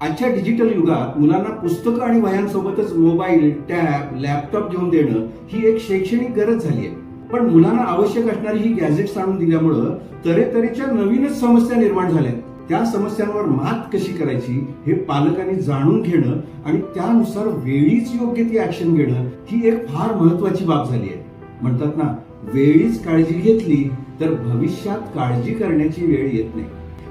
आजच्या डिजिटल युगात मुलांना पुस्तकं आणि वयांसोबतच मोबाईल टॅब लॅपटॉप घेऊन देणं ही एक शैक्षणिक गरज झाली आहे. पण मुलांना आवश्यक असणारी ही गॅजेट्स आणून दिल्यामुळं तऱ्हेतऱ्हेच्या नवीनच समस्या निर्माण झाल्या त्या समस्यांवर मात कशी करायची हे पालकांनी जाणून घेणं आणि त्यानुसार वेळीच योग्य ती ऍक्शन घेणं ही एक फार महत्वाची बाब झाली आहे. म्हणतात ना वेळीच काळजी घेतली तर भविष्यात काळजी करण्याची वेळ येत नाही.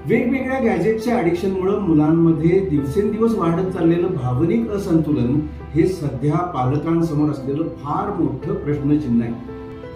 वेगवेगळ्या गॅजेटच्या ऍडिक्शनमुळे मुलांमध्ये दिवसेंदिवस वाढत चाललेलं भावनिक असंतुलन हे सध्या पालकांसमोर असलेलं फार मोठं प्रश्नचिन्ह आहे.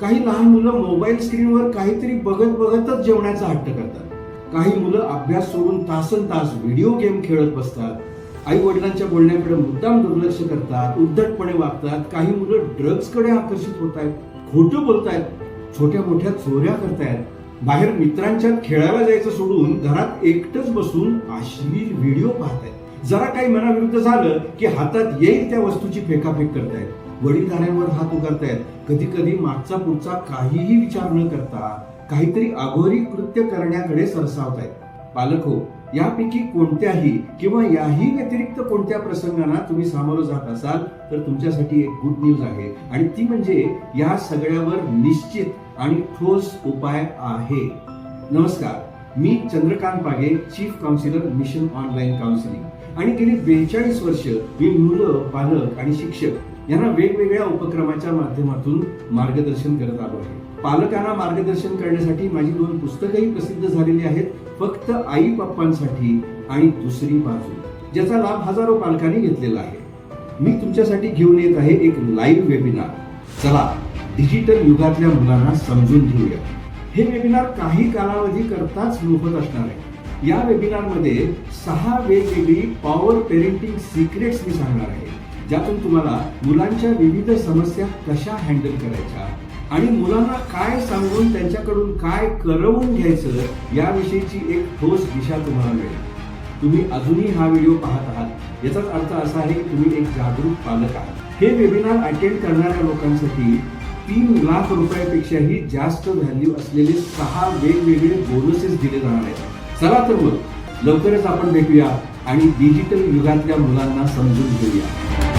काही लहान मुलं मोबाईल स्क्रीनवर काहीतरी बघत बघतच जेवण्याचा हट्ट करतात. काही मुलं अभ्यास सोडून तासन तास व्हिडिओ गेम खेळत बसतात. आई वडिलांच्या बोलण्याकडे मुद्दाम दुर्लक्ष करतात उद्धटपणे वागतात. काही मुलं ड्रग्जकडे आकर्षित होत आहेत खोटं बोलतायत छोट्या मोठ्या चोऱ्या करतायत. बाहेर मित्रांच्या खेळायला जायचं सोडून घरात एकटच बसून अश्लील व्हिडिओ पाहतायत. जरा काही मनाविरुद्ध झालं की हातात येईल त्या वस्तूची फेकाफेक करतायत. वडीलधाऱ्यांवर हात उगारतायत. कधी कधी मागचा पुढचा काहीही विचार न करता काहीतरी अघोरी कृत्य करण्याकडे सरसावतायत. पालक हो यापैकी कोणत्याही किंवा याही व्यतिरिक्त कोणत्या प्रसंगांना तुम्ही सामोरं जात असाल तर तुमच्यासाठी एक गुड न्यूज आहे. आणि ती म्हणजे या सगळ्यावर निश्चित आणि ठोस उपाय आहे. नमस्कार मी Chandrakant Page chief counsellor mission online counselling आणि गेली बेचाळीस वर्ष मी मुलं पालक आणि शिक्षक यांना वेगवेगळ्या उपक्रमाच्या माध्यमातून मार्गदर्शन करत आलो आहे. पालकांना मार्गदर्शन करण्यासाठी माझी दोन पुस्तकंही प्रसिद्ध झालेली आहेत. फक्त आई पप्पांसाठी आणि दुसरी बाजू ज्याचा लाभ हजारो पालकांनी घेतलेला आहे. मी तुमच्यासाठी घेऊन येत आहे एक लाईव्ह वेबिनार चला डिजिटल युगातल्या मुलांना समजून घेऊया. हे वेबिनार काही कालावधी करताच मोफत असणार आहे. या वेबिनारमध्ये सहा वेगवेगळी पॉवर पेरेंटिंग सिक्रेट्स मी सांगणार आहे. ज्यातून तुम्हाला मुलांच्या विविध समस्या कशा हँडल करायच्या आणि मुलांना काय सांगून त्यांच्याकडून काय करवून घ्यायचं याविषयीची एक ठोस दिशा तुम्हाला मिळेल. तुम्ही अजूनही हा व्हिडिओ पाहत आहात. याचाच अर्थ असा आहे की तुम्ही एक जागरूक पालक आहात. हे वेबिनार अटेंड करणाऱ्या लोकांसाठी तीन लाख रुपयापेक्षाही जास्त व्हॅल्यू असलेले सहा वेगवेगळे बोनसेस दिले जाणार आहेत. चला तर मग लवकरच आपण भेटूया आणि डिजिटल युगातल्या मुलांना समजून घेऊया.